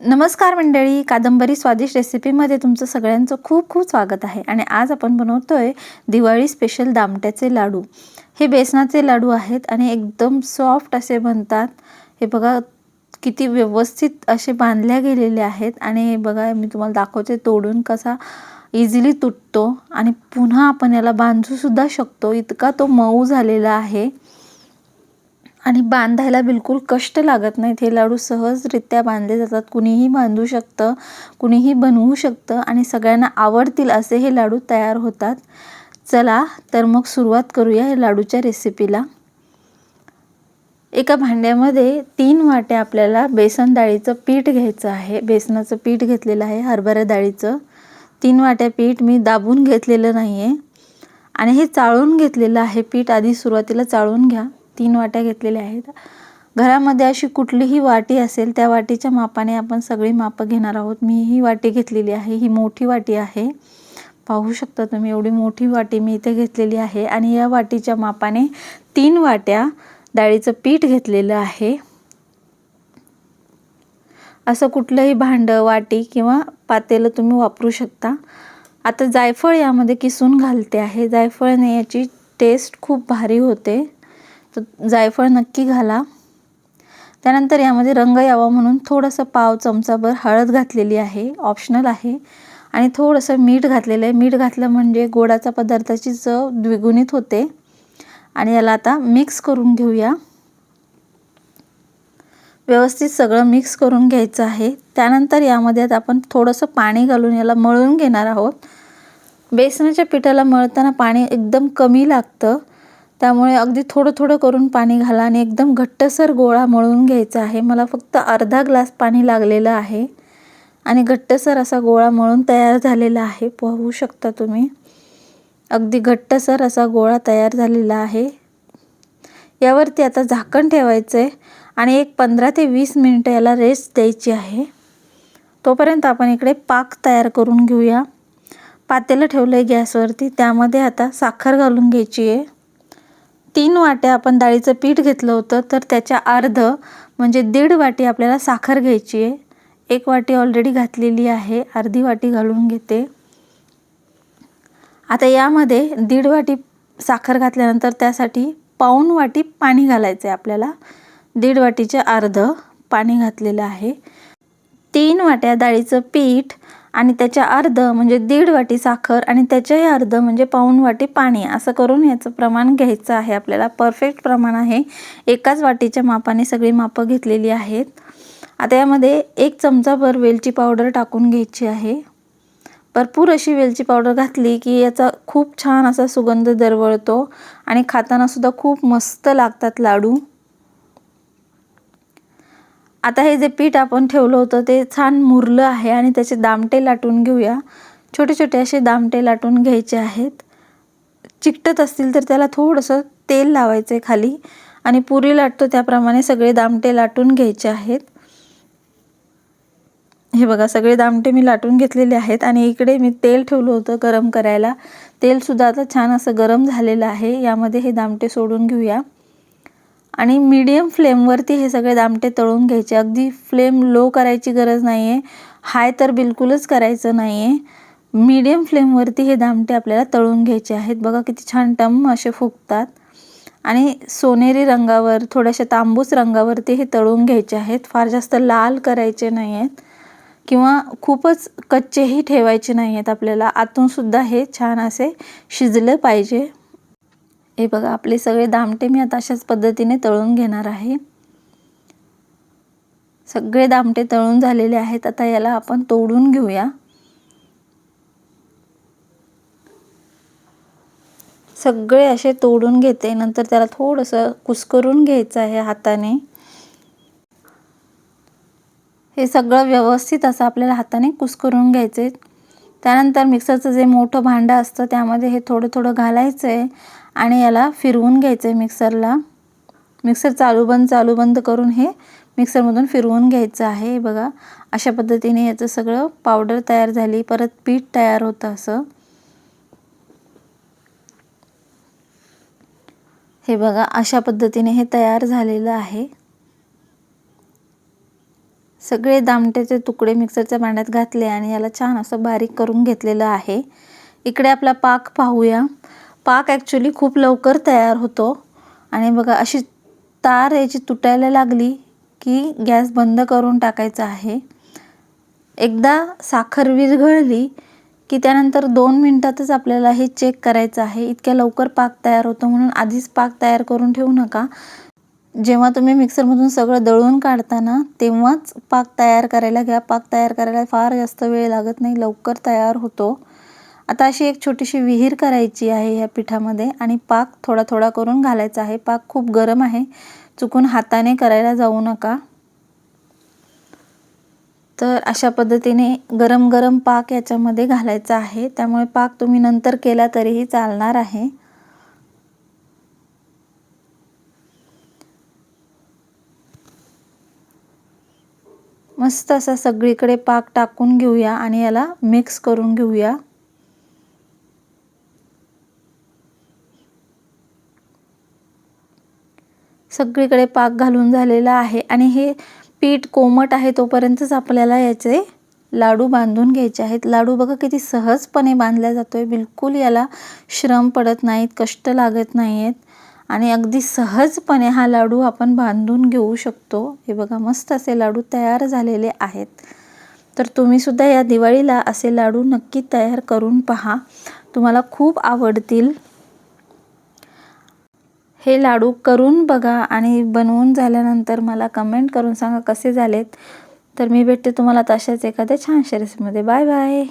नमस्कार मंडळी कादंबरी स्वादिष्ट रेसिपीमध्ये तुमचं सगळ्यांचं खूप खूप स्वागत आहे. आणि आज आपण बनवतो आहे दिवाळी स्पेशल दामट्याचे लाडू. हे बेसनाचे लाडू आहेत आणि एकदम सॉफ्ट असे बनतात. हे बघा किती व्यवस्थित असे बांधल्या गेलेले आहेत. आणि हे बघा मी तुम्हाला दाखवते तोडून कसा इझिली तुटतो. आणि पुन्हा आपण याला बांधूसुद्धा शकतो. इतका तो मऊ झालेला आहे. आणि बांधायला बिलकुल कष्ट लागत नाहीत. हे लाडू सहजरित्या बांधले जातात. कुणीही बांधू शकतं कुणीही बनवू शकतं आणि सगळ्यांना आवडतील असे हे लाडू तयार होतात. चला तर मग सुरुवात करूया हे लाडूच्या रेसिपीला. एका भांड्यामध्ये तीन वाट्या आपल्याला बेसन डाळीचं पीठ घ्यायचं आहे. बेसनाचं पीठ घेतलेलं आहे हरभरा डाळीचं. तीन वाट्या पीठ मी दाबून घेतलेलं नाही आहे आणि हे चाळून घेतलेलं आहे पीठ. आधी सुरुवातीला चाळून घ्या. तीन वाट्या घेतलेल्या आहेत. घरामध्ये अशी कुठलीही वाटी असेल त्या वाटीच्या मापाने आपण सगळी मापं घेणार आहोत. मी ही वाटी घेतलेली आहे ही मोठी वाटी आहे. पाहू शकता तुम्ही एवढी मोठी वाटी मी इथे घेतलेली आहे. आणि या वाटीच्या मापाने तीन वाट्या डाळीचं पीठ घेतलेलं आहे. असं कुठलंही भांडं वाटी किंवा पातेलं तुम्ही वापरू शकता. आता जायफळ यामध्ये किसून घालते आहे. जायफळने याची टेस्ट खूप भारी होते. तर जायफळ नक्की घाला. त्यानंतर यामध्ये रंग यावा म्हणून थोडंसं पाव चमचाभर हळद घातलेली आहे ऑप्शनल आहे. आणि थोडंसं मीठ घातलेलं आहे. मीठ घातलं म्हणजे गोडाचा पदार्थाची चव द्विगुणित होते. आणि याला आता मिक्स करून घेऊया. व्यवस्थित सगळं मिक्स करून घ्यायचं आहे. त्यानंतर यामध्ये आता आपण थोडंसं पाणी घालून याला मळून घेणार आहोत. बेसनाच्या पिठाला मळताना पाणी एकदम कमी लागतं. त्यामुळे अगदी थोडं थोडं करून पाणी घाला आणि एकदम घट्टसर गोळा मळून घ्यायचा आहे. मला फक्त अर्धा ग्लास पाणी लागलेलं आहे. आणि घट्टसर असा गोळा मळून तयार झालेला आहे. पाहू शकता तुम्ही. अगदी घट्टसर असा गोळा तयार झालेला आहे. यावरती आता झाकण ठेवायचं आहे आणि एक पंधरा ते वीस मिनटं याला रेस्ट द्यायची आहे. तोपर्यंत आपण इकडे पाक तयार करून घेऊया. पातेलं ठेवलं आहे गॅसवरती. त्यामध्ये आता साखर घालून घ्यायची आहे. तीन वाट्या आपण डाळीचं पीठ घेतलं होतं तर त्याच्या अर्ध म्हणजे दीड वाटी आपल्याला साखर घ्यायची आहे. एक वाटी ऑलरेडी घातलेली आहे अर्धी वाटी घालून घेते. आता यामध्ये दीड वाटी साखर घातल्यानंतर त्यासाठी पाऊण वाटी पाणी घालायचं आहे आपल्याला. दीड वाटीचे अर्ध पाणी घातलेलं आहे. तीन वाट्या डाळीचं पीठ आणि त्याच्या अर्ध म्हणजे दीड वाटी साखर आणि त्याच्याही अर्ध म्हणजे पाऊण वाटी पाणी असं करून याचं प्रमाण घ्यायचं आहे. आपल्याला परफेक्ट प्रमाण आहे. एकाच वाटीच्या मापाने सगळी मापं घेतलेली आहेत. आता यामध्ये एक चमचाभर वेलची पावडर टाकून घ्यायची आहे. भरपूर अशी वेलची पावडर घातली की याचा खूप छान असा सुगंध दरवळतो आणि खातानासुद्धा खूप मस्त लागतात लाडू. आता हे जे पीठ आपण ठेवलं होतं ते छान मुरलं आहे आणि त्याचे दामटे लाटून घेऊया. छोटे छोटे असे दामटे लाटून घ्यायचे आहेत. चिकटत असतील तर त्याला थोडंसं तेल लावायचं आहे खाली आणि पुरी लाटतो त्याप्रमाणे सगळे दामटे लाटून घ्यायचे आहेत. हे बघा सगळे दामटे मी लाटून घेतलेले आहेत आणि इकडे मी तेल ठेवलं होतं गरम करायला. तेलसुद्धा आता छान असं गरम झालेलं आहे. यामध्ये हे दामटे सोडून घेऊया. आणि मीडियम फ्लेमवरती हे सगळे दामटे तळून घ्यायचे. अगदी फ्लेम लो करायची गरज नाही आहे हाय तर बिलकुलच करायचं नाही आहे मीडियम फ्लेमवरती हे दामटे आपल्याला तळून घ्यायचे आहेत. बघा किती छान टम असे फुगतात. आणि सोनेरी रंगावर थोड्याशा तांबूस रंगावरती हे तळून घ्यायचे आहेत. फार जास्त लाल करायचे नाही आहेत किंवा खूपच कच्चेही ठेवायचे नाही आहेत आपल्याला आतूनसुद्धा हे छान असे शिजलं पाहिजे. हे बघा आपले सगळे दामटे मी आता अशाच पद्धतीने तळून घेणार आहे. सगळे दामटे तळून झालेले आहेत आता याला आपण तोडून घेऊया. सगळे असे तोडून घेते नंतर त्याला थोडंसं कुस्करून घ्यायचं आहे हाताने. हे सगळं व्यवस्थित असं आपल्याला हाताने कुस्करून घ्यायचे त्यानंतर मिक्सरचं जे मोठं भांडं असतं त्यामध्ये हे थोडं थोडं घालायचं आहे आणि याला फिरवून घ्यायचं आहे मिक्सरला. मिक्सर चालू बंद चालू बंद करून हे मिक्सरमधून फिरवून घ्यायचं आहे. बघा अशा पद्धतीने याचं सगळं पावडर तयार झाली. परत पीठ तयार होतं असं. हे बघा अशा पद्धतीने हे तयार झालेलं आहे. सगळे दामट्याचे तुकडे मिक्सरच्या भांड्यात घातले आणि याला छान असं बारीक करून घेतलेलं आहे. इकडे आपला पाक पाहूया. पाक ॲक्च्युली खूप लवकर तयार होतो. आणि बघा अशी तार याची तुटायला लागली की गॅस बंद करून टाकायचा आहे. एकदा साखर विरघळली की त्यानंतर दोन मिनटातच आपल्याला हे चेक करायचं आहे. इतक्या लवकर पाक तयार होतो म्हणून आधीच पाक तयार करून ठेवू नका. जेव्हा तुम्ही मिक्सरमधून सगळं दळून काढताना तेव्हाच पाक तयार करायला घ्या. पाक तयार करायला फार जास्त वेळ लागत नाही लवकर तयार होतो. आता अशी एक छोटीशी विहीर करायची आहे ह्या पिठामध्ये आणि पाक थोडा थोडा करून घालायचा आहे. पाक खूप गरम आहे. चुकून हाताने करायला जाऊ नका. तर अशा पद्धतीने गरम गरम पाक याच्यामध्ये घालायचा आहे. त्यामुळे पाक तुम्ही नंतर केला तरीही चालणार आहे. मस्त असा सगळीकडे पाक टाकून घेऊया आणि याला मिक्स करून घेऊया. सगळीकडे पाक घालून झालेला आहे आणि हे पीठ कोमट आहे तोपर्यंतच आपल्याला याचे लाडू बांधून घ्यायचे आहेत. लाडू बघा किती सहजपणे बांधला जातो आहे बिलकुल याला श्रम पडत नाहीत कष्ट लागत नाही आहेत आणि अगदी सहजपणे हा लाडू आपण बांधून घेऊ शकतो. हे बघा मस्त असे लाडू तयार झालेले आहेत. तर तुम्हीसुद्धा या दिवाळीला असे लाडू नक्की तयार करून पहा. तुम्हाला खूप आवडतील. हे लाडू करून बघा आणि बनवून झाल्यानंतर मला कमेंट करून सांगा कसे झालेत. तर मी भेटते तुम्हाला तशाच एखाद्या छानशा रेसिपीमध्ये बाय बाय